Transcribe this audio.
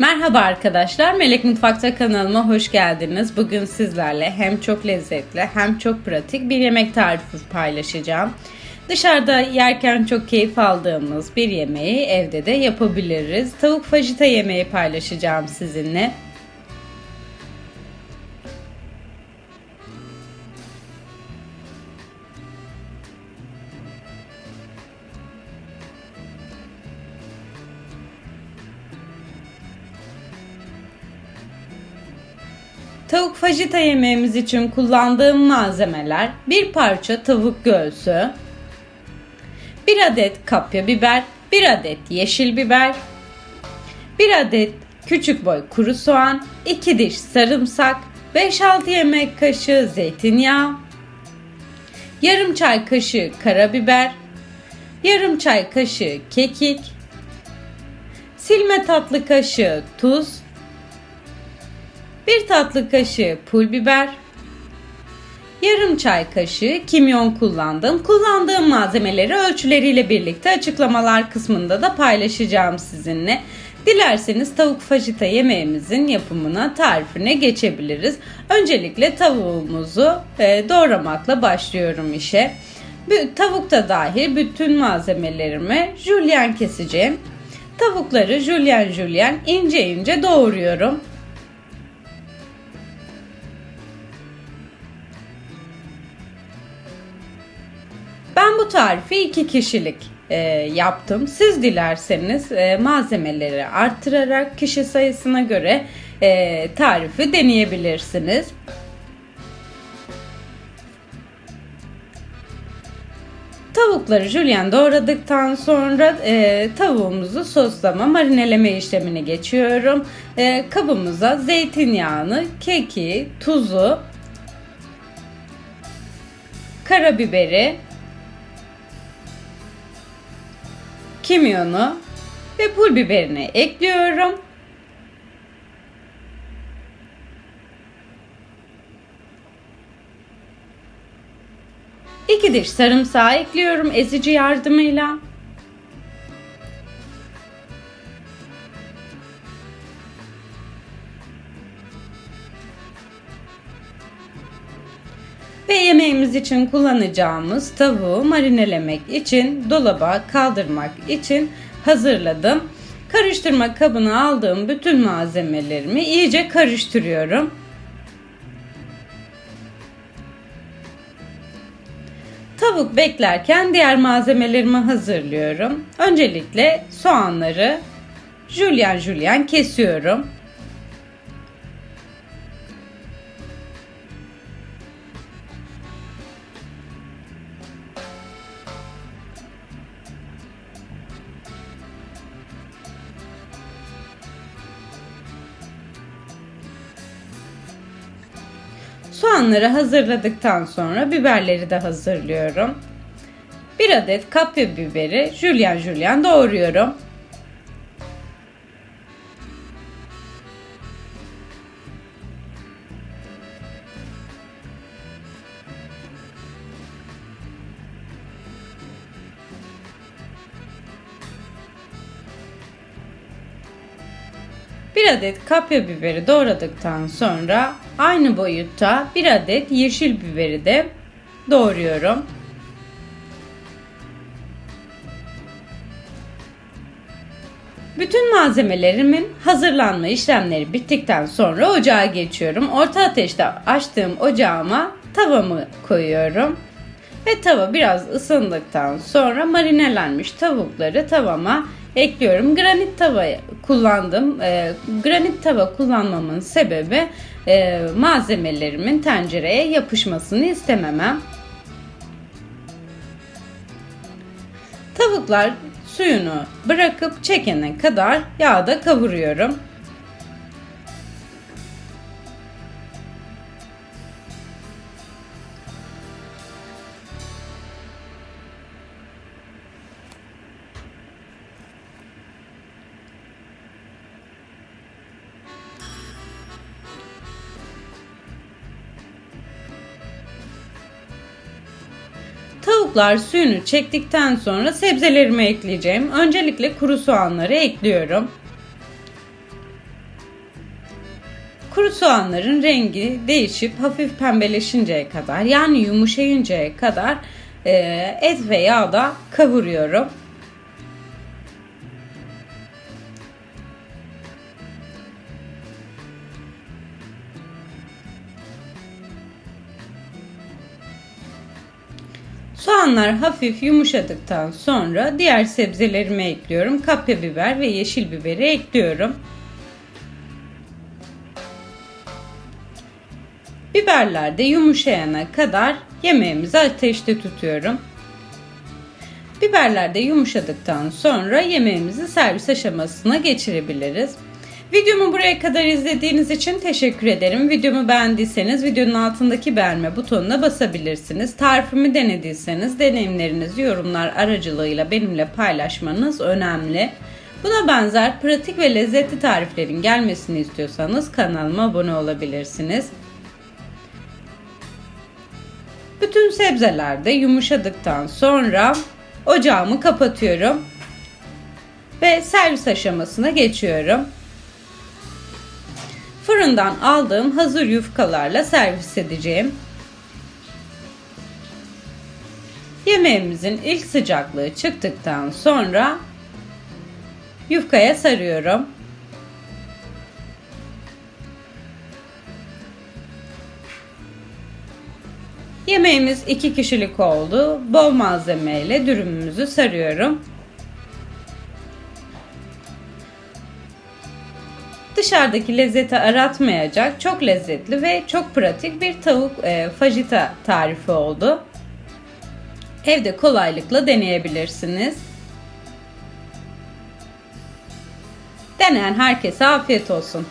Merhaba arkadaşlar, Melek Mutfak'ta kanalıma hoş geldiniz. Bugün sizlerle hem çok lezzetli hem çok pratik bir yemek tarifi paylaşacağım. Dışarıda yerken çok keyif aldığımız bir yemeği evde de yapabiliriz. Tavuk fajita yemeği paylaşacağım sizinle. Tavuk fajita yemeğimiz için kullandığım malzemeler bir parça tavuk göğsü, bir adet kapya biber, bir adet yeşil biber, bir adet küçük boy kuru soğan, 2 diş sarımsak, 5-6 yemek kaşığı zeytinyağı, yarım çay kaşığı karabiber, yarım çay kaşığı kekik, silme tatlı kaşığı tuz, 1 tatlı kaşığı pul biber, yarım çay kaşığı kimyon kullandım. Kullandığım malzemeleri ölçüleriyle birlikte açıklamalar kısmında da paylaşacağım sizinle. Dilerseniz tavuk fajita yemeğimizin yapımına, tarifine geçebiliriz. Öncelikle tavuğumuzu e, doğramakla başlıyorum işe. Tavukta dahil bütün malzemelerimi jülyen keseceğim. Tavukları jülyen jülyen ince ince doğruyorum. Bu tarifi iki kişilik e, yaptım. Siz dilerseniz e, malzemeleri arttırarak kişi sayısına göre e, tarifi deneyebilirsiniz. Tavukları jülyen doğradıktan sonra e, tavuğumuzu soslama, marineleme işlemine geçiyorum. E, kabımıza zeytinyağını, keki, tuzu, karabiberi, kimyonu ve pul biberini ekliyorum. İki diş sarımsağı ekliyorum ezici yardımıyla. Ve yemeğimiz için kullanacağımız tavuğu marinelemek için dolaba kaldırmak için hazırladım. Karıştırma kabına aldığım bütün malzemelerimi iyice karıştırıyorum. Tavuk beklerken diğer malzemelerimi hazırlıyorum. Öncelikle soğanları jülyen jülyen kesiyorum. Soğanları hazırladıktan sonra biberleri de hazırlıyorum. Bir adet kapya biberi jülyen jülyen doğruyorum. Bir adet kapya biberi doğradıktan sonra aynı boyutta bir adet yeşil biberi de doğruyorum. Bütün malzemelerimin hazırlanma işlemleri bittikten sonra ocağa geçiyorum. Orta ateşte açtığım ocağıma tavamı koyuyorum. Ve tava biraz ısındıktan sonra marinelenmiş tavukları tavama ekliyorum. Granit tava kullandım. E, granit tava kullanmamın sebebi e, malzemelerimin tencereye yapışmasını istememem. Tavuklar suyunu bırakıp çekene kadar yağda kavuruyorum. Nohutlar suyunu çektikten sonra sebzelerimi ekleyeceğim. Öncelikle kuru soğanları ekliyorum. Kuru soğanların rengi değişip hafif pembeleşinceye kadar yani yumuşayıncaya kadar e, et ve yağda kavuruyorum. Soğanlar hafif yumuşadıktan sonra diğer sebzelerimi ekliyorum. Kapya biber ve yeşil biberi ekliyorum. Biberler de yumuşayana kadar yemeğimizi ateşte tutuyorum. Biberler de yumuşadıktan sonra yemeğimizi servis aşamasına geçirebiliriz. Videomu buraya kadar izlediğiniz için teşekkür ederim. Videomu beğendiyseniz videonun altındaki beğenme butonuna basabilirsiniz. Tarifimi denediyseniz deneyimlerinizi yorumlar aracılığıyla benimle paylaşmanız önemli. Buna benzer pratik ve lezzetli tariflerin gelmesini istiyorsanız kanalıma abone olabilirsiniz. Bütün sebzeler de yumuşadıktan sonra ocağımı kapatıyorum ve servis aşamasına geçiyorum. Fırından aldığım hazır yufkalarla servis edeceğim. Yemeğimizin ilk sıcaklığı çıktıktan sonra yufkaya sarıyorum. Yemeğimiz iki kişilik oldu. Bol malzemeyle dürümümüzü sarıyorum. Dışarıdaki lezzeti aratmayacak çok lezzetli ve çok pratik bir tavuk e, fajita tarifi oldu. Evde kolaylıkla deneyebilirsiniz. Deneyen herkese afiyet olsun.